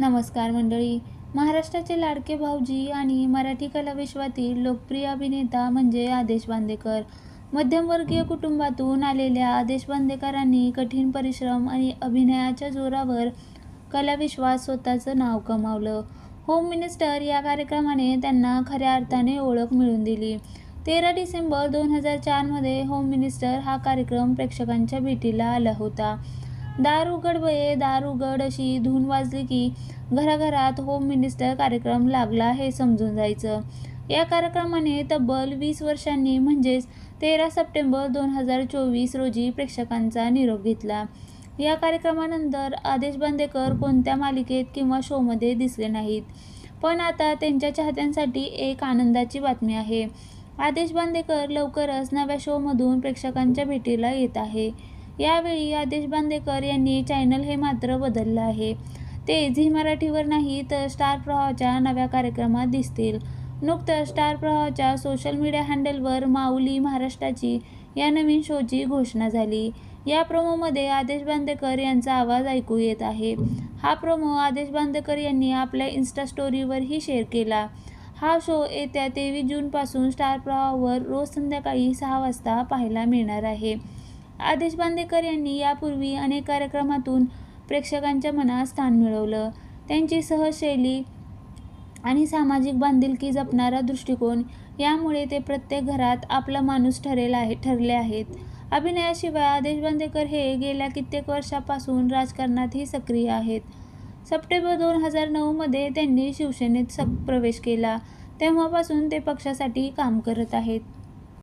नमस्कार मंडळी. महाराष्ट्राचे लाडके भाऊजी आणि मराठी कलाविश्वातील लोकप्रिय अभिनेता म्हणजे आदेश बांदेकर. मध्यमवर्गीय कुटुंबातून आलेल्या आदेश बांदेकरांनी कठीण परिश्रम आणि अभिनयाच्या जोरावर कलाविश्वात स्वतःचं नाव कमावलं. होम मिनिस्टर या कार्यक्रमाने त्यांना खऱ्या अर्थाने ओळख मिळवून दिली. तेरा डिसेंबर दोन हजार चारमध्ये होम मिनिस्टर हा कार्यक्रम प्रेक्षकांच्या भेटीला आला होता. दार उघड बये दार उघड अशी धून वाजली की घराघरात होम मिनिस्टर कार्यक्रम लागला हे समजून जायचं. या कार्यक्रमाने तब्बल वीस वर्षांनी म्हणजेच तेरा सप्टेंबर दोन हजार चोवीस रोजी प्रेक्षकांचा निरोप घेतला. या कार्यक्रमानंतर आदेश बांदेकर कोणत्या मालिकेत किंवा शोमध्ये दिसले नाहीत. पण आता त्यांच्या चाहत्यांसाठी एक आनंदाची बातमी आहे. आदेश बांदेकर लवकरच नव्या शोमधून प्रेक्षकांच्या भेटीला येत आहे. यावेळी आदेश बांदेकर यांनी चॅनल हे मात्र बदललं आहे. ते झी मराठीवर नाही तर स्टार प्रवाहाच्या नव्या कार्यक्रमात दिसतील. नुकतंच स्टार प्रवाहाच्या सोशल मीडिया हँडलवर माऊली महाराष्ट्राची या नवीन शोची घोषणा झाली. या प्रोमोमध्ये आदेश बांदेकर यांचा आवाज ऐकू येत आहे. हा प्रोमो आदेश बांदेकर यांनी आपल्या इन्स्टा स्टोरीवरही शेअर केला. हा शो येत्या तेवीस जूनपासून स्टार प्रवाहावर रोज संध्याकाळी सहा वाजता पाहायला मिळणार आहे. आदेश बांदेकर यांनी यापूर्वी अनेक कार्यक्रमातून प्रेक्षकांच्या मनात स्थान मिळवलं. त्यांची सहशैली आणि सामाजिक बांधिलकी जपणारा दृष्टिकोन यामुळे ते प्रत्येक घरात आपला माणूस ठरेल आहे ठरले आहेत. अभिनयाशिवाय आदेश बांदेकर हे गेल्या कित्येक वर्षापासून राजकारणातही सक्रिय आहेत. सप्टेंबर दोन हजार नऊमध्ये त्यांनी शिवसेनेत स प्रवेश केला. तेव्हापासून ते पक्षासाठी काम करत आहेत.